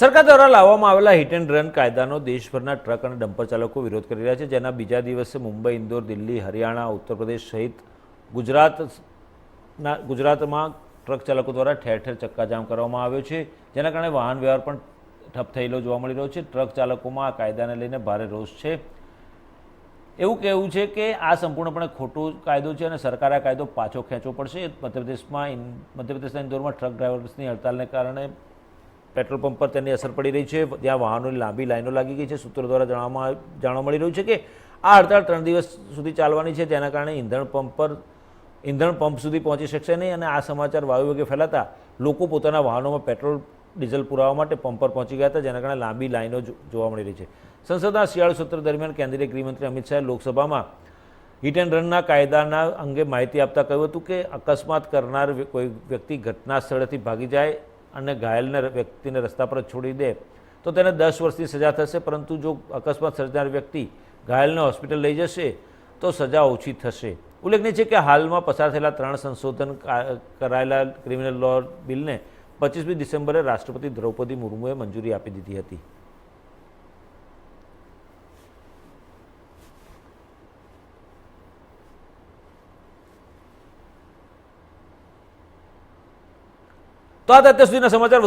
સરકાર દ્વારા લાવવામાં આવેલા હિટ એન્ડ રન કાયદાનો દેશભરના ટ્રક અને ડમ્પર ચાલકો વિરોધ કરી રહ્યા છે, જેના બીજા દિવસે મુંબઈ, ઇન્દોર, દિલ્હી, હરિયાણા, ઉત્તર પ્રદેશ સહિત ગુજરાતના ગુજરાતમાં ટ્રક ચાલકો દ્વારા ઠેર ઠેર ચક્કાજામ કરવામાં આવ્યો છે, જેના કારણે વાહન વ્યવહાર પણ ઠપ થયેલો જોવા મળી રહ્યો છે. ટ્રક ચાલકોમાં આ કાયદાને લઈને ભારે રોષ છે. એવું કહેવું છે કે આ સંપૂર્ણપણે ખોટો કાયદો છે અને સરકારે આ કાયદો પાછો ખેંચવો પડશે. મધ્યપ્રદેશમાં મધ્યપ્રદેશના ઇન્દોરમાં ટ્રક ડ્રાઈવર્સની હડતાલને કારણે પેટ્રોલ પંપ પર તેની અસર પડી રહી છે. ત્યાં વાહનોની લાંબી લાઈનો લાગી ગઈ છે. સૂત્રો દ્વારા જાણવામાં જાણવા મળી રહ્યું છે કે આ હડતાળ ત્રણ દિવસ સુધી ચાલવાની છે. જેના કારણે ઇંધણ પંપ પર ઇંધણ પંપ સુધી પહોંચી શકશે નહીં અને આ સમાચાર વાયુ વેગે ફેલાતા લોકો પોતાના વાહનોમાં પેટ્રોલ, ડીઝલ પુરાવા માટે પંપ પર પહોંચી ગયા હતા, જેના કારણે લાંબી લાઈનો જોવા મળી રહી છે. સંસદના શિયાળુ સત્ર દરમિયાન કેન્દ્રીય ગૃહમંત્રી અમિત શાહે લોકસભામાં હિટ એન્ડ રનના કાયદાના અંગે માહિતી આપતા કહ્યું હતું કે અકસ્માત કરનાર કોઈ વ્યક્તિ ઘટના સ્થળેથી ભાગી જાય અને ઘાયલને વ્યક્તિને રસ્તા પર છોડી દે, તો તેને દસ વર્ષની સજા થશે. પરંતુ જો અકસ્માત સર્જનાર વ્યક્તિ ઘાયલને હોસ્પિટલ લઈ જશે, તો સજા ઓછી થશે. ઉલ્લેખનીય છે કે હાલમાં પસાર થયેલા ત્રણ સંશોધન કરાયેલા ક્રિમિનલ લો બિલને પચીસમી ડિસેમ્બરે રાષ્ટ્રપતિ દ્રૌપદી મુર્મુએ મંજૂરી આપી દીધી હતી. તો આ હતા અત્યાર સુધીના સમાચાર